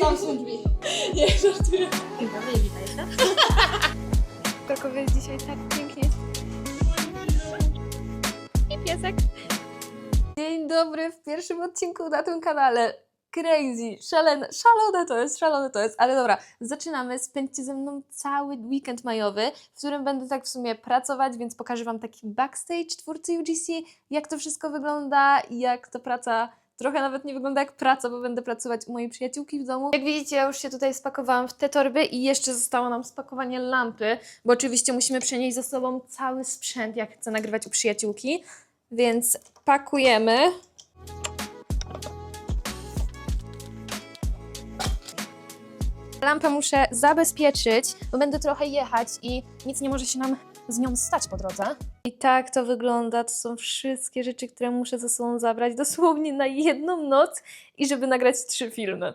Tam są drzwi. Nie, żartuję. Dobry, witajcie. W Krakowie jest dzisiaj tak pięknie. I piesek. Dzień dobry w pierwszym odcinku na tym kanale. Crazy, szalone, szalone to jest, szalone to jest, ale dobra, zaczynamy. Spędźcie ze mną cały weekend majowy, w którym będę tak w sumie pracować, więc pokażę Wam taki backstage twórcy UGC, jak to wszystko wygląda, jak to praca trochę nawet nie wygląda jak praca, bo będę pracować u mojej przyjaciółki w domu. Jak widzicie, ja już się tutaj spakowałam w te torby i jeszcze zostało nam spakowanie lampy, bo oczywiście musimy przenieść ze sobą cały sprzęt, jak chcę nagrywać u przyjaciółki. Więc pakujemy. Lampę muszę zabezpieczyć, bo będę trochę jechać i nic nie może się nam z nią stać po drodze. I tak to wygląda. To są wszystkie rzeczy, które muszę ze sobą zabrać dosłownie na jedną noc i żeby nagrać trzy filmy.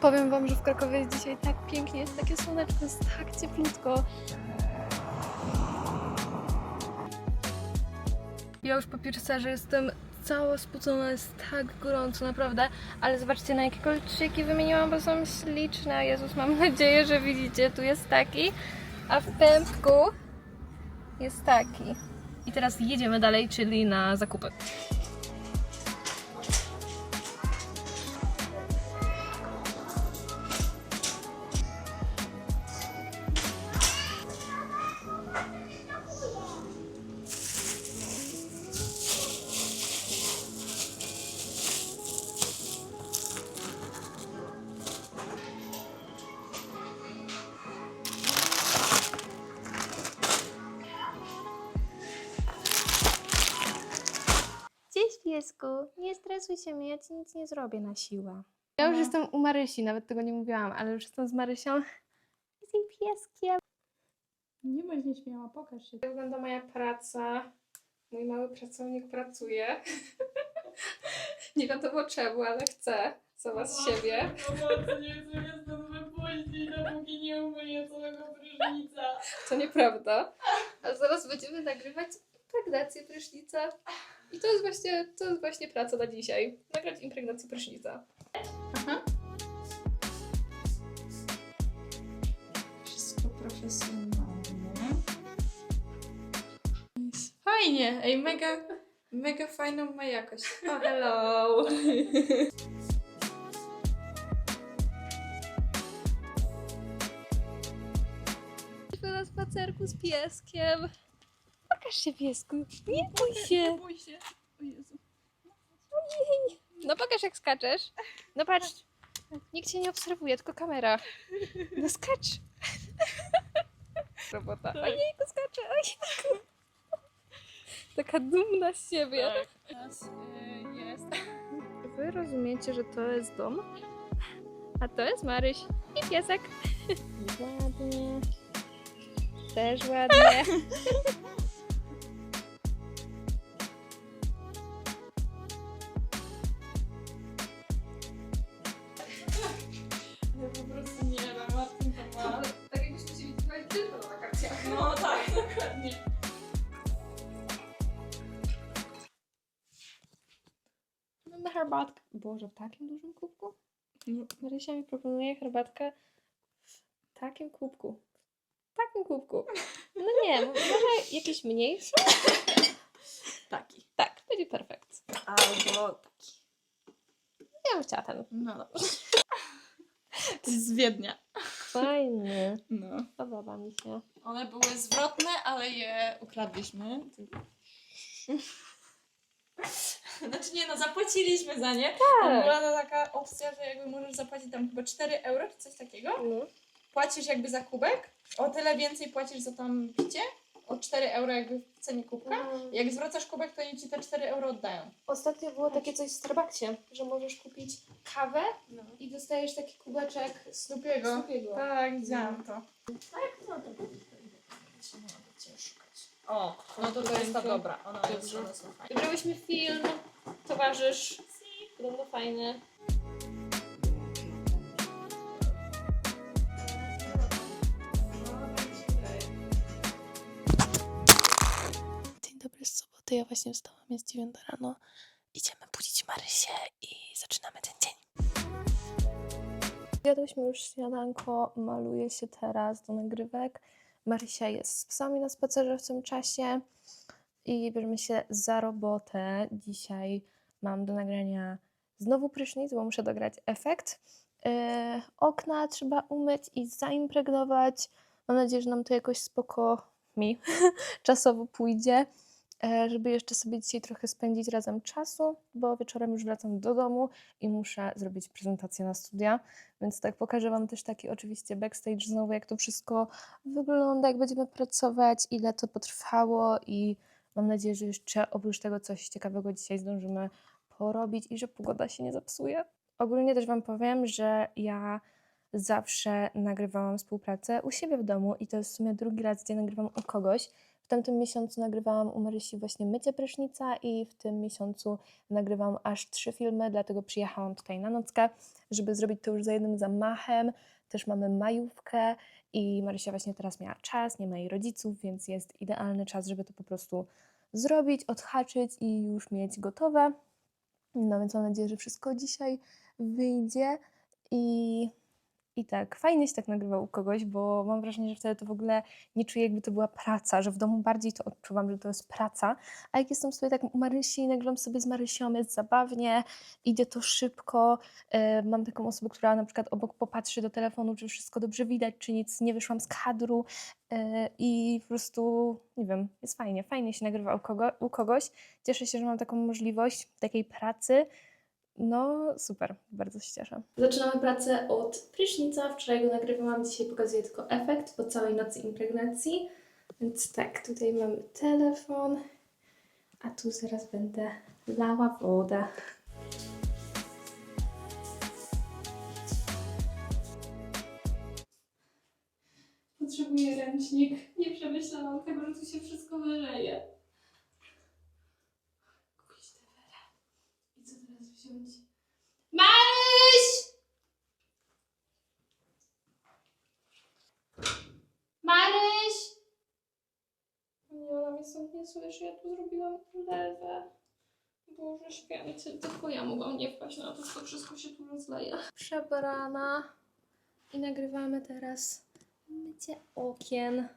Powiem Wam, że w Krakowie jest dzisiaj tak pięknie, jest takie słoneczko, jest tak cieplutko. Ja już po że jestem cała spocona, jest tak gorąco, naprawdę. Ale zobaczcie, na jakie kolczyki wymieniłam, bo są śliczne. Jezus, mam nadzieję, że widzicie. Tu jest taki, a w pępku jest taki. I teraz jedziemy dalej, czyli na zakupy. Piesku, nie stresuj się mnie, ja ci nic nie zrobię na siłę. Ja już No. jestem u Marysi, nawet tego nie mówiłam, ale już jestem z Marysią. Z jej pieskiem. Nie bądź nieśmiała, pokaż się. Jak wygląda moja praca? Mój mały pracownik pracuje. nie wiadomo czemu, ale chce. Zobacz z siebie. Pomocy, nie chcę mnie stąd wypuścić, dopóki nie umyję całego prysznica. To nieprawda. A zaraz będziemy nagrywać impregnację prysznica. I to jest właśnie, to jest właśnie praca na dzisiaj. Nagrać impregnację prysznica. Wszystko profesjonalnie. Fajnie, ej, mega, mega fajną ma jakość. Oh, hello! Na spacerku z pieskiem. Pokaż się piesku. Nie bój Nie się. bój się. O Jezu. No pokaż jak skaczesz. No patrz. Nikt cię nie obserwuje, tylko kamera. No skacz. Robota. Ojejku, skacze. Ojejku. Taka dumna z siebie. Tak, teraz y, jest. Wy rozumiecie, że to jest dom? A to jest Maryś i piesek. Ładnie. Też ładnie. Boże, w takim dużym kubku? No. Marysia mi proponuje herbatkę w takim kubku. W takim kubku. No nie, może jakiś mniejszy? Taki. Tak, będzie perfekt. Albo taki. Ja bym chciała ten. No dobrze. To jest z Wiednia. Fajny. No. Podoba mi się. One były zwrotne, ale je ukradliśmy. Znaczy nie no, zapłaciliśmy za nie. Tam Tak. była to taka opcja, że jakby możesz zapłacić tam chyba 4 euro czy coś takiego. No. Płacisz jakby za kubek, o tyle więcej płacisz za tam picie, o 4 euro jakby w cenie kubka. Jak zwracasz kubek, to oni ci te 4 euro oddają. Ostatnio było takie coś w Starbucksie, że możesz kupić kawę No. i dostajesz taki kubeczek Snupiego. Snoopy'ego. Tak, widziałam to. O, no to to jest ta dobra. Ona jest, Dobrze. Wybrałyśmy film Towarzysz. Podobno fajny. Dzień dobry z soboty, ja właśnie wstałam, jest 9 rano. Idziemy budzić Marysię i zaczynamy ten dzień. Zjadłyśmy już śniadanko, maluje się teraz do nagrywek. Marysia jest z psami na spacerze w tym czasie i bierzemy się za robotę. Dzisiaj mam do nagrania znowu prysznic, bo muszę dograć efekt. Yy, okna trzeba umyć i zaimpregnować. Mam nadzieję, że nam to jakoś spoko mi czasowo pójdzie, żeby jeszcze sobie dzisiaj trochę spędzić razem czasu, bo wieczorem już wracam do domu i muszę zrobić prezentację na studia, więc tak pokażę Wam też taki oczywiście backstage znowu, jak to wszystko wygląda, jak będziemy pracować, ile to potrwało i mam nadzieję, że jeszcze oprócz tego coś ciekawego dzisiaj zdążymy porobić i że pogoda się nie zepsuje. Ogólnie też Wam powiem, że ja zawsze nagrywałam współpracę u siebie w domu i to jest w sumie drugi raz, gdzie nagrywam u kogoś. W tamtym miesiącu nagrywałam u Marysi właśnie mycie prysznica i w tym miesiącu nagrywam aż trzy filmy, dlatego przyjechałam tutaj na nockę, żeby zrobić to już za jednym zamachem. Też mamy majówkę i Marysia właśnie teraz miała czas, nie ma jej rodziców, więc jest idealny czas, żeby to po prostu zrobić, odhaczyć i już mieć gotowe. No więc mam nadzieję, że wszystko dzisiaj wyjdzie i, i tak, fajnie się tak nagrywa u kogoś, bo mam wrażenie, że wtedy to w ogóle nie czuję, jakby to była praca, że w domu bardziej to odczuwam, że to jest praca, a jak jestem sobie tak u Marysi i nagrywam sobie z Marysią, jest zabawnie, idzie to szybko, e, mam taką osobę, która na przykład obok popatrzy do telefonu, czy wszystko dobrze widać, czy nic, nie wyszłam z kadru e, i po prostu, nie wiem, jest fajnie, fajnie się nagrywa u, kogo, u kogoś, cieszę się, że mam taką możliwość takiej pracy, no super, bardzo się cieszę. Zaczynamy pracę od prysznica. Wczoraj go nagrywałam, dzisiaj pokazuję tylko efekt po całej nocy impregnacji. Więc tak, tutaj mamy telefon, a tu zaraz będę lała wodę. Potrzebuję ręcznik. Nie przemyślałam tego, że tu się wszystko wyleje. Kuźwa, I co teraz wziąć? Maryś! Maryś! Nie, ona mnie stąd nie słyszy, ja tu zrobiłam lewę. Boże święty, tylko ja mogłam nie wpaść na to, że to wszystko się tu rozleje. Przebrana. I nagrywamy teraz mycie okien.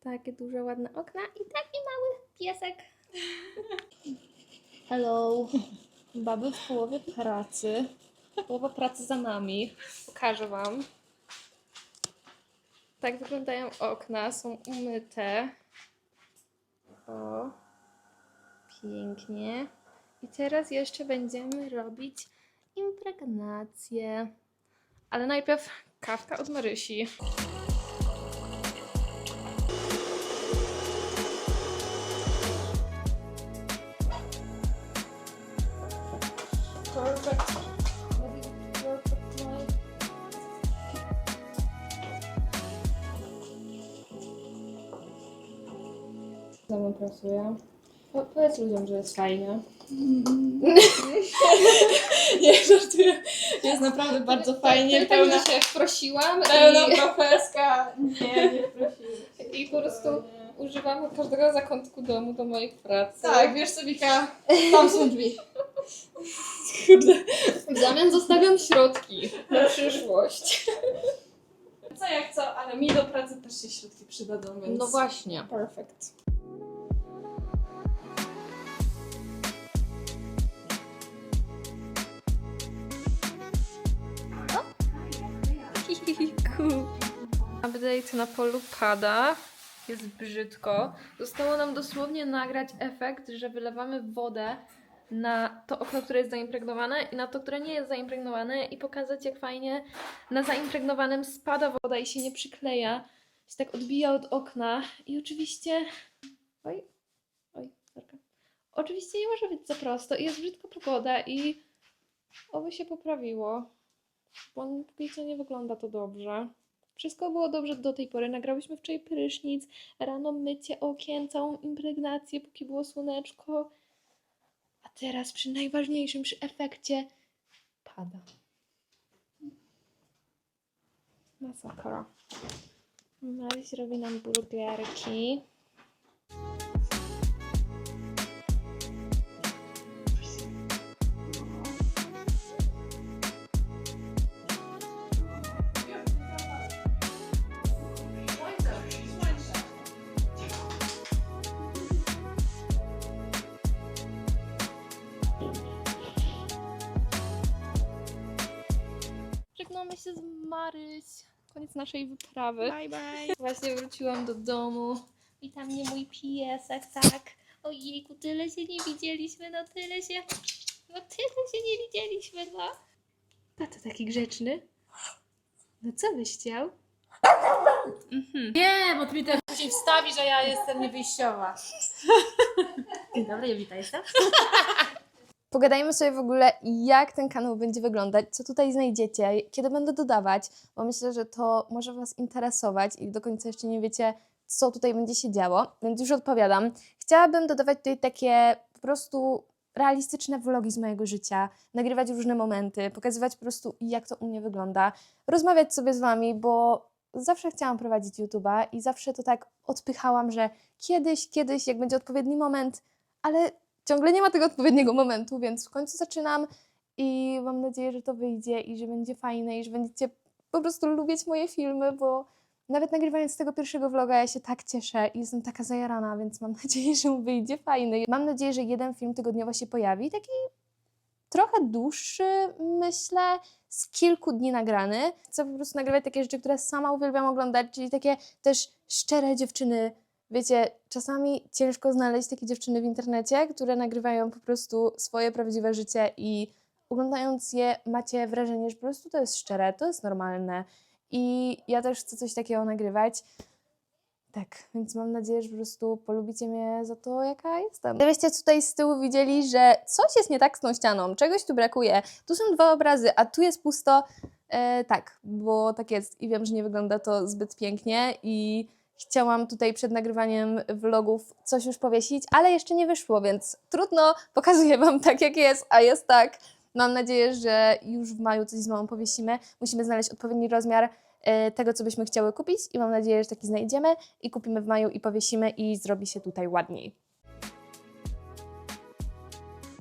Takie duże, ładne okna i taki mały piesek. Hello. Baby w połowie pracy. Połowa pracy za nami. Pokażę Wam. Tak wyglądają okna. Są umyte. O. Pięknie. I teraz jeszcze będziemy robić impregnację. Ale najpierw kawka od Marysi. Perfect. Pracuje. Po, powiedz ludziom, że jest fajnie. Nie, żartuję. Jest naprawdę bardzo fajnie, tak, pełna, że się prosiłam pełna i, profeska. Nie, nie prosiłem. i po prostu używam każdego zakątku domu do moich pracy. Tak, wiesz co, Wika, tam są drzwi. Kurde. W zamian zostawiam środki na przyszłość. Co jak co, ale mi do pracy też się środki przydadzą, więc... No właśnie. Perfect. Update na polu pada. Jest brzydko. Zostało nam dosłownie nagrać efekt, że wylewamy wodę na to okno, które jest zaimpregnowane i na to, które nie jest zaimpregnowane i pokazać jak fajnie na zaimpregnowanym spada woda i się nie przykleja. Się tak odbija od okna i oczywiście... Oj, oj, sorka. Oczywiście nie może być za prosto i jest brzydka pogoda i oby się poprawiło, bo póki nie wygląda to dobrze. Wszystko było dobrze do tej pory. Nagrałyśmy wczoraj prysznic, rano mycie okien, całą impregnację, póki było słoneczko. A teraz przy najważniejszym, przy efekcie pada. Masakra. Maryś robi nam burgerki. Koniec naszej wyprawy. Bye bye. Właśnie wróciłam do domu. Witam mnie mój piesek, tak. Ojejku, tyle się nie widzieliśmy, no tyle się... No tyle się nie widzieliśmy, no. Tato taki grzeczny. No co byś chciał? Mhm. Nie, bo ty mi też później wstawi, że ja jestem niewyjściowa. Dzień dobry, Jowita jestem. Pogadajmy sobie w ogóle, jak ten kanał będzie wyglądać, co tutaj znajdziecie, kiedy będę dodawać, bo myślę, że to może Was interesować i do końca jeszcze nie wiecie, co tutaj będzie się działo, więc już odpowiadam. Chciałabym dodawać tutaj takie po prostu realistyczne vlogi z mojego życia, nagrywać różne momenty, pokazywać po prostu, jak to u mnie wygląda, rozmawiać sobie z Wami, bo zawsze chciałam prowadzić YouTube'a i zawsze to tak odpychałam, że kiedyś, kiedyś, jak będzie odpowiedni moment, ale ciągle nie ma tego odpowiedniego momentu, więc w końcu zaczynam i mam nadzieję, że to wyjdzie i że będzie fajne i że będziecie po prostu lubić moje filmy, bo nawet nagrywając tego pierwszego vloga ja się tak cieszę i jestem taka zajarana, więc mam nadzieję, że wyjdzie fajny. Mam nadzieję, że jeden film tygodniowo się pojawi, taki trochę dłuższy, myślę, z kilku dni nagrany. Chcę po prostu nagrywać takie rzeczy, które sama uwielbiam oglądać, czyli takie też szczere dziewczyny. Wiecie, czasami ciężko znaleźć takie dziewczyny w internecie, które nagrywają po prostu swoje prawdziwe życie i oglądając je macie wrażenie, że po prostu to jest szczere, to jest normalne. I ja też chcę coś takiego nagrywać. Tak, więc mam nadzieję, że po prostu polubicie mnie za to, jaka jestem. Gdybyście tutaj z tyłu widzieli, że coś jest nie tak z tą ścianą, czegoś tu brakuje, tu są dwa obrazy, a tu jest pusto, e, tak, bo tak jest i wiem, że nie wygląda to zbyt pięknie i chciałam tutaj przed nagrywaniem vlogów coś już powiesić, ale jeszcze nie wyszło, więc trudno, pokazuję Wam tak jak jest, a jest tak. Mam nadzieję, że już w maju coś z mamą powiesimy. Musimy znaleźć odpowiedni rozmiar e, tego, co byśmy chciały kupić i mam nadzieję, że taki znajdziemy i kupimy w maju i powiesimy i zrobi się tutaj ładniej.